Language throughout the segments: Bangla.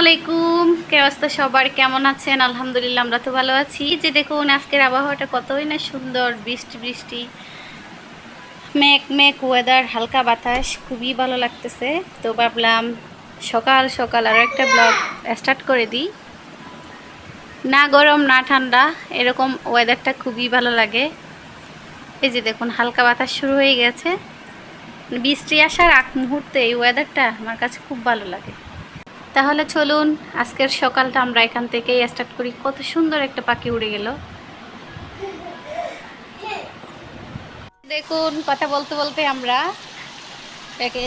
আলাইকুম। কে অবস্থা সবার? কেমন আছেন? আলহামদুলিল্লাহ, আমরা তো ভালো আছি। যে দেখুন, আজকের আবহাওয়াটা কতই না সুন্দর, বৃষ্টি বৃষ্টি। মেঘ মেঘ ওয়েদার হালকা বাতাস, খুবই ভালো লাগতেছে। তো ভাবলাম, সকাল সকাল আরও একটা ব্লগ স্টার্ট করে দিই। না গরম, না ঠান্ডা, এরকম ওয়েদারটা খুবই ভালো লাগে। এই যে দেখুন, হালকা বাতাস শুরু হয়ে গেছে। বৃষ্টি আসার আগ মুহূর্তে এই ওয়েদারটা আমার কাছে খুব ভালো লাগে। তাহলে চলুন, আজকের সকালটা আমরা এখান থেকেই স্টার্ট করি। কত সুন্দর একটা পাখি উড়ে গেল। দেখুন, কথা বলতে বলতে আমরা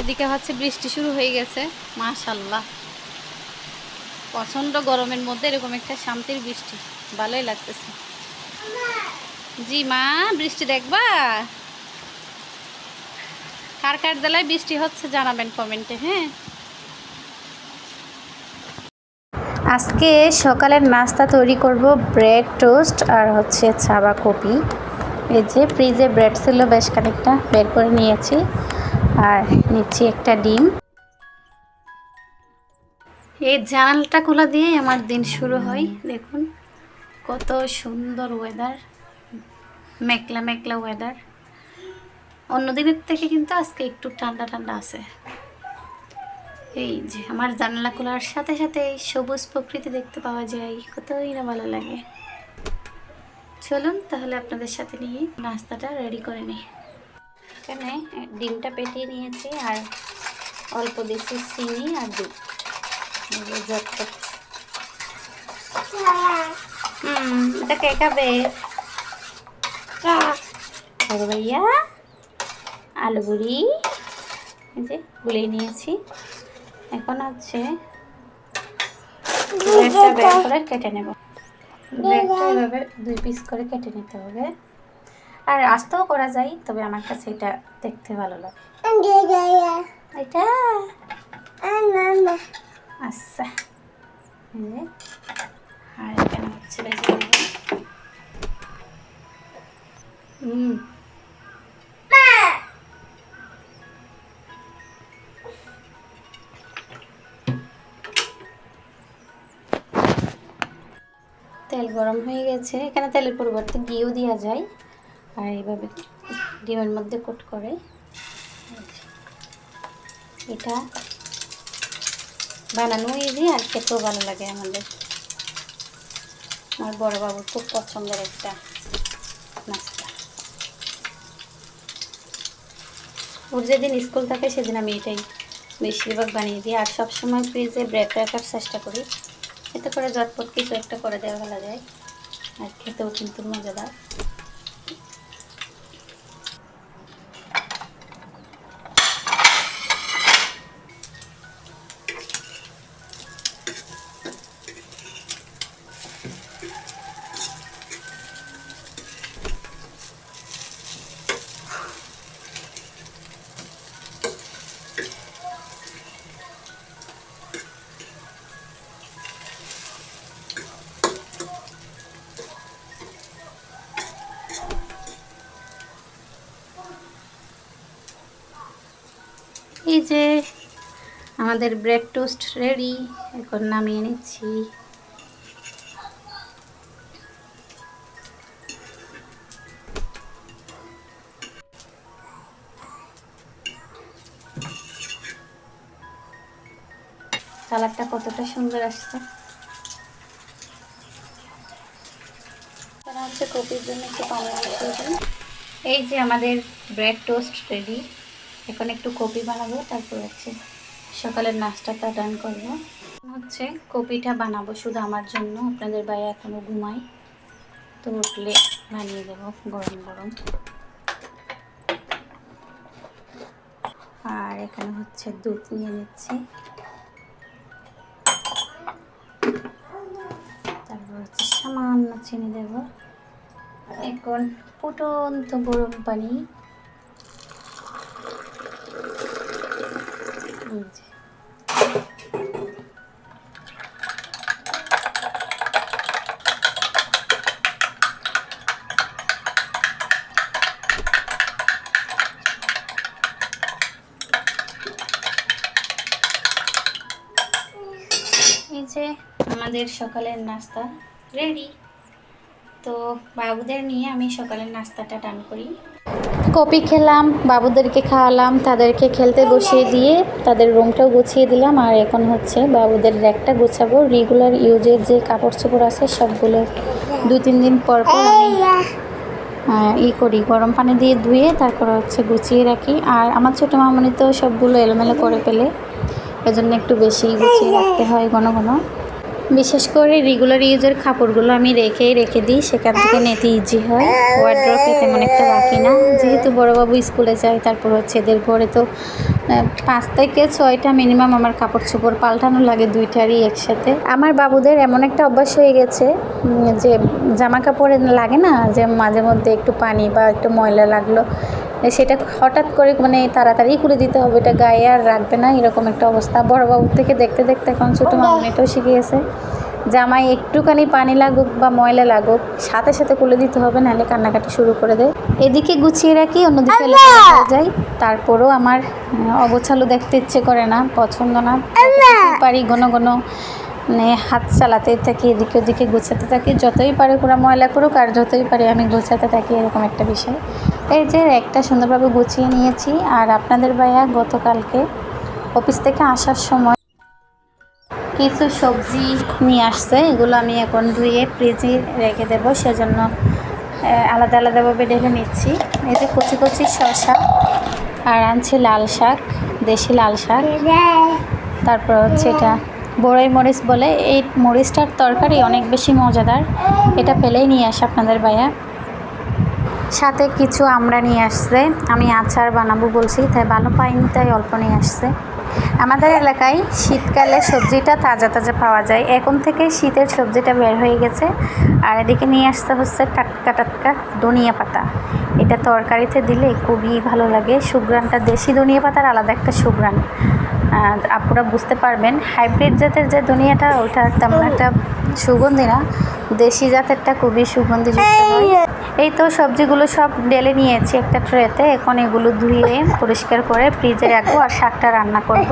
এদিকে হচ্ছে বৃষ্টি শুরু হয়ে গেছে মাশাল্লাহ প্রচণ্ড গরমের মধ্যে এরকম একটা শান্তির বৃষ্টি, ভালোই লাগতেছে। জি মা, বৃষ্টি দেখবা? কার কার জেলায় বৃষ্টি হচ্ছে জানাবেন কমেন্টে হ্যাঁ? আজকে সকালের নাস্তা তৈরি করব ব্রেড টোস্ট আর হচ্ছে ছাবা কপি। এই যে ফ্রিজে ব্রেড ছিল, বেশ খানিকটা বের করে নিয়েছি আর নিচ্ছি একটা ডিম। এই জানালাটা খোলা দিয়ে আমার দিন শুরু হয়। দেখুন কত সুন্দর ওয়েদার মেঘলা মেঘলা ওয়েদার অন্য দিনের থেকে কিন্তু আজকে একটু ঠান্ডা ঠান্ডা আছে। এই যে, আমার জানালা খোলার সাথে সাথে এই সবুজ প্রকৃতি দেখতে পাওয়া যায়, কতই না ভালো লাগে। চলুন তাহলে আপনাদের সাথে নিয়ে নাস্তাটা রেডি করে নিই। এখানে ডিমটা পেটিয়ে নিয়েছি আর অল্প দিয়েছি চিনি আর দুধ। ঝটপট হুম, এটা কে খাবে? ভাইয়া আলু গুড়ি এই যে গুলিয়ে নিয়েছি। এখন হচ্ছে ব্রেডটা বের করে কেটে নেব। ব্রেডটা এভাবে দুই পিস করে কেটে নিতে হবে। আর আস্তেও করা যায় তবে আমার কাছে এটা দেখতে ভালো লাগে। এটা? আচ্ছা। আর এখানে হচ্ছে হুম। তেল গরম হয়ে গেছে। এখানে তেলের পরিবর্তে ঘিও দেওয়া যায়। আর এইভাবে ডিমের মধ্যে কোট করে। এটা বানানো ইজি আর খেতেও ভালো লাগে আমাদের। আমার বড় বাবুর খুব পছন্দের একটা নাস্তা। ওর যেদিন স্কুল থাকে, সেদিন আমি এটাই বেশিরভাগ বানিয়ে দিই। আর সবসময় ফ্রিজে ব্রেড রাখার চেষ্টা করি। এতে করে ঝটপট কিছু একটা করে দেওয়া ভালো যায়। আর খেতেও কিন্তু মজাদার। এই যে আমাদের ব্রেড টোস্ট রেডি এখন নামিয়ে নিচ্ছি। কালারটা কতটা সুন্দর আসছে। হচ্ছে কপির জন্য একটু এই যে আমাদের ব্রেড টোস্ট রেডি এখন একটু কপি বানাবো, তারপর হচ্ছে সকালের নাস্তাটা ডান করব। হচ্ছে কপিটা বানাবো, শুধু আমার জন্য, আপনাদের বাইরে এখনও ঘুমাই তো উঠলে বানিয়ে দেবো গরম গরম। আর এখানে হচ্ছে দুধ নিয়ে নিচ্ছি। তারপর হচ্ছে সামান্য চিনি দেবো। এখন ফুটন্ত গরম পানি। এই যে। আমাদের সকালের নাস্তা রেডি তো বাবুদের নিয়ে আমি সকালের নাস্তাটা ডান করি কপি খেলাম বাবুদেরকে খাওয়ালাম তাদেরকে খেলতে বসিয়ে দিয়ে তাদের রুমটাও গুছিয়ে দিলাম। আর এখন হচ্ছে বাবুদের র্যাকটা গুছাবো। রেগুলার ইউজের যে কাপড় চোপড় আছে সবগুলো দু তিন দিন পর পর ই করি। গরম পানি দিয়ে ধুয়ে তারপর হচ্ছে গুছিয়ে রাখি। আর আমার ছোটো মামনি তো সবগুলো এলোমেলো করে ফেলে এজন্য একটু বেশি গুছিয়ে রাখতে হয় ঘন ঘন। বিশেষ করে রেগুলার ইউজের কাপড়গুলো আমি রেখেই রেখে দিই, সেখান থেকে নিতে ইজি হয়। ওয়ার্ড্রপে তেমন একটা বাকি না। যেহেতু বড়োবাবু স্কুলে যায়, তারপর হচ্ছে এদের ঘরে তো পাঁচ থেকে ছয়টা মিনিমাম আমার কাপড় চোপড় পাল্টানো লাগে দুইটারই একসাথে। আমার বাবুদের এমন একটা অভ্যাস হয়ে গেছে যে জামা কাপড়ে লাগে না, যে মাঝে মধ্যে একটু পানি বা একটু ময়লা লাগল সেটা হঠাৎ করে মানে তাড়াতাড়ি করে দিতে হবে এটা গায়ে আর রাখবে না এরকম একটা অবস্থা। বড় বাবুর থেকে দেখতে দেখতে এখন ছোটো মামনিটাও শিখে গেছে। জামাই একটুখানি পানি লাগুক বা ময়লা লাগুক সাথে সাথে খুলে দিতে হবে নাহলে কান্নাকাটি শুরু করে দেয়। এদিকে গুছিয়ে রাখি অন্যদিকে যায়। তারপরেও আমার অগোছালো দেখতে ইচ্ছে করে না পছন্দ না। পারি ঘন ঘন মানে হাত চালাতে থাকি এদিকে ওদিকে গোছাতে থাকি। যতই পারে ওরা ময়লা করুক আর যতই পারে আমি গোছাতে থাকি এরকম একটা বিষয়। এই যে একটা সুন্দরভাবে গুছিয়ে নিয়েছি আর আপনাদের ভাইয়া গতকালকে অফিস থেকে আসার সময় কিছু সবজি নিয়ে আসছে। এগুলো আমি এখন ধুয়ে ফ্রিজে রেখে দেবো, সেজন্য আলাদা আলাদাভাবে ঢেলে নিচ্ছি। এই যে কচি কচি শসা, আর আনছি লাল শাক, দেশি লাল শাক। তারপর হচ্ছে এটা বড়ই মরিচ বলে। এই মরিচটার তরকারি অনেক বেশি মজাদার। এটা ফেলেই নিয়ে আসে আপনাদের ভাইয়া। সাথে কিছু আমরা নিয়ে আসছে। আমি আচার বানাবো বলছি, তাই ভালো পাইনি, তাই অল্প নিয়ে আসছে। আমাদের এলাকায় শীতকালে সবজিটা তাজা তাজা পাওয়া যায়। এখন থেকে শীতের সবজিটা বের হয়ে গেছে। আর এদিকে নিয়ে আসতে হচ্ছে টাটকা টাটকা ধনিয়া পাতা। এটা তরকারিতে দিলে খুবই ভালো লাগে। সুগ্রানটা দেশি ধনিয়া পাতার আলাদা একটা সুগ্রান আপনারা বুঝতে পারবেন, হাইব্রিড জাতের যে ধনিয়াটা ওটা তেমন একটা সুগন্ধি না। দেশি জাতেরটা খুবই সুগন্ধিযুক্ত হয়। এই তো সবজিগুলো সব ডেলে নিয়েছি একটা ট্রেতে। এখন এগুলো ধুয়ে, পরিষ্কার করে ফ্রিজে রাখব আর শাকটা রান্না করব।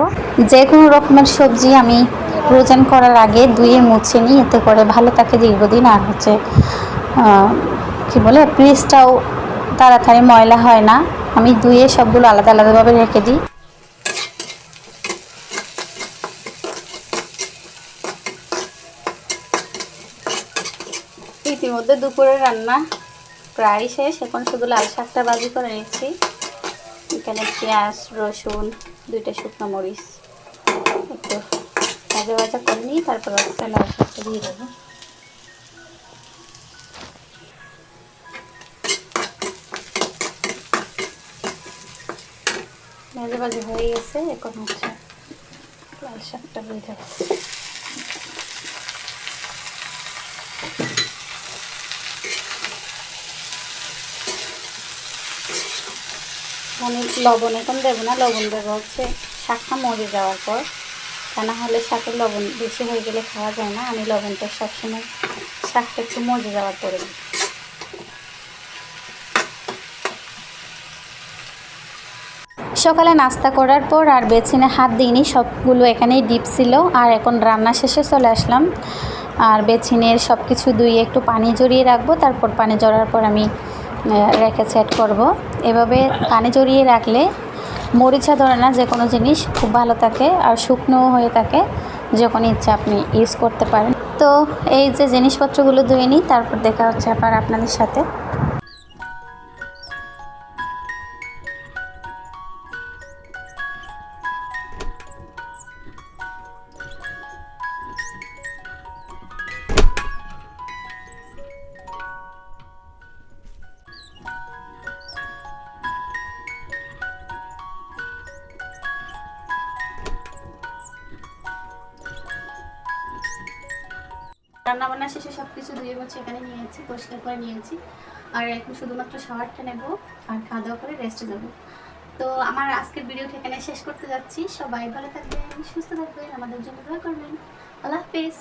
যে কোনো রকমের সবজি আমি ফ্রোজেন করার আগে ধুয়ে মুছে নিই, এতে করে ভালো থাকে দীর্ঘদিন। আর হচ্ছে কি বলে, ফ্রিজটাও তাড়াতাড়ি ময়লা হয় না। আমি ধুয়ে সবগুলো আলাদা আলাদাভাবে রেখে দিই। ইতিমধ্যে দুপুরের রান্না প্রায় শেষ। এখন শুধু লাল শাকটা ভাজি করে নিচ্ছি। এখানে পেঁয়াজ, রসুন, দুইটা শুকনো মরিচ। একটু ভাজা ভাজা করে নিই, তারপর লাল শাকটা দিয়ে দেবো। ভাজা ভাজা হয়ে গেছে, এখন হচ্ছে লাল শাকটা দিয়ে দেবো। মানে লবণ এখন দেবো না, লবণ দেবো হচ্ছে শাকটা মরে যাওয়ার পর। তা না হলে শাকের লবণ বেশি হয়ে গেলে খাওয়া যায় না, আমি লবণটা সবসময় শাকটা একটু মজে যাওয়ার পরে দিই। সকালে নাস্তা করার পর আর বেছিনে হাত দিইনি, সবগুলো এখানেই ডিপ ছিল। আর এখন রান্না শেষে চলে আসলাম। আর বেছিনের সব কিছু ধুয়ে একটু পানি জড়িয়ে রাখব, তারপর পানি জড়ার পর আমি রেখে সেট করব। এভাবে পানি জড়িয়ে রাখলে মরিচা ধরে না, যে কোনো জিনিস খুব ভালো থাকে আর শুকনো হয়ে থাকে যখন ইচ্ছা আপনি ইউজ করতে পারেন। তো এই যে জিনিসপত্রগুলো ধুয়ে নিই, তারপর দেখা হচ্ছে আবার আপনাদের সাথে। রান্না বান্না শেষে সব কিছু ধুয়ে মুছে এখানে নিয়েছি, পরিষ্কার করে নিয়েছি। আর এখন শুধুমাত্র শাওয়ারটা নেব আর খাওয়া দাওয়া করে রেস্টে যাব। তো আমার আজকের ভিডিওটা এখানে শেষ করতে যাচ্ছি। সবাই ভালো থাকবেন, সুস্থ থাকবেন, আমাদের জন্য দোয়া করবেন। আল্লাহ হাফেজ।